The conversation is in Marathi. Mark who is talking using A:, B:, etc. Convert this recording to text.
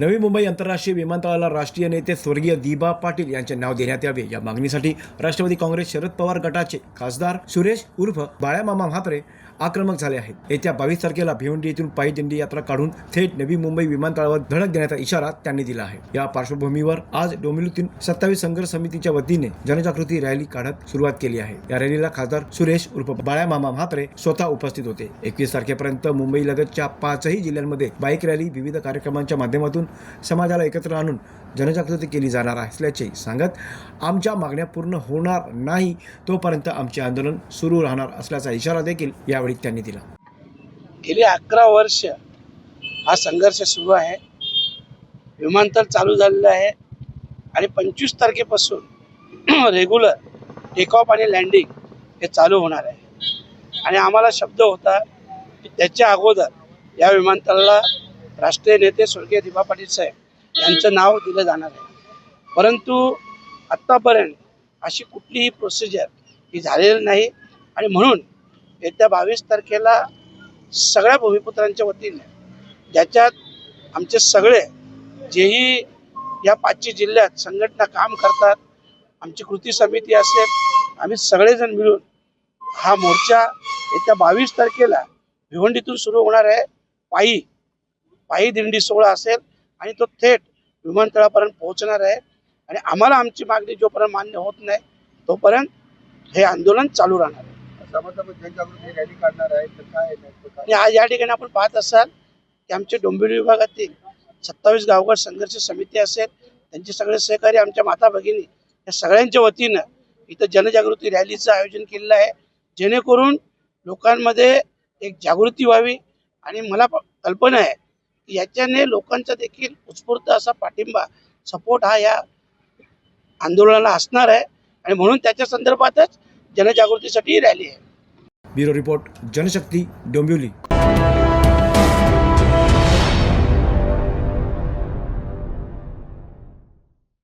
A: नवी मुंबई आंतरराष्ट्रीय विमानतळाला राष्ट्रीय नेते स्वर्गीय दिबा पाटील यांचे नाव देण्यात यावे. या मागणीसाठी राष्ट्रवादी काँग्रेस शरद पवार गटाचे खासदार सुरेश उर्फ बाळ्यामामा म्हात्रे आक्रमक झाले आहेत. येत्या बावीस तारखेला भिवंडी येथून पायी दिंडी यात्रा काढून थेट नवी मुंबई विमानतळावर धडक देण्याचा इशारा त्यांनी दिला आहे. या पार्श्वभूमीवर आज डोंबिवलीतून सत्तावीस संघर्ष समितीच्या वतीने जनजागृती रॅली काढत सुरुवात केली आहे. या रॅलीला खासदार सुरेश उर्फ बाळ्यामामा म्हात्रे स्वतः उपस्थित होते. एकवीस तारखेपर्यंत मुंबई लगतच्या पाचही जिल्ह्यांमध्ये बाईक रॅली विविध कार्यक्रमांच्या माध्यमातून समाजाला एकत्र आणून जनजागृती केली जाणार असल्याचे सांगत आमच्या मागण्या पूर्ण होणार नाही तोपर्यंत आमचे आंदोलन सुरू राहणार असल्याचा इशारा देखील यावेळी त्यांनी दिला.
B: गेली अकरा वर्ष हा संघर्ष सुरू आहे. विमानतळ चालू झालेलं आहे. आणि पंचवीस तारखेपासून रेग्युलर टेक ऑफ आणि लँडिंग हे चालू होणार आहे. आणि आम्हाला शब्द होता की त्याच्या अगोदर या विमानतळाला राष्ट्रीय नेते स्वर्गीय दिबा पाटील साहेब यांचं नाव दिलं जाणार आहे. परंतु आत्तापर्यंत अशी कुठलीही प्रोसिजर ही झालेली नाही आणि म्हणून येत्या बावीस तारखेला सगळ्या भूमिपुत्रांच्या वतीने ज्याच्यात आमचे सगळे जेही या पाचशे जिल्ह्यात संघटना काम करतात आमची कृती समिती असेल आम्ही सगळेजण मिळून हा मोर्चा येत्या बावीस तारखेला भिवंडीतून सुरू होणार आहे. पायी पायी दिंडी सोहळा असेल आणि तो थेट विमानतळापर्यंत पोहोचणार आहे. आणि आम्हाला आमची मागणी जोपर्यंत मान्य होत नाही तोपर्यंत हे आंदोलन चालू राहणार आहे.
C: रॅली काढणार आहे तर काय
B: आणि आज या ठिकाणी आपण पाहत असाल की आमचे डोंबिवली विभागातील सत्तावीस गावकर संघर्ष समिती असेल त्यांचे सगळे सहकारी आमच्या माता भगिनी या सगळ्यांच्या वतीनं इथं जनजागृती रॅलीचं आयोजन केलेलं आहे. जेणेकरून लोकांमध्ये एक जागृती व्हावी आणि मला प- कल्पना आहे याच्याने लोकांचा देखील उत्स्फूर्त असा पाठिंबा सपोर्ट हा या आंदोलनाला असणार आहे. आणि म्हणून त्याच्या संदर्भातच जनजागृतीसाठी रॅली आहे.
A: Bureau report Janshakti Dombivli.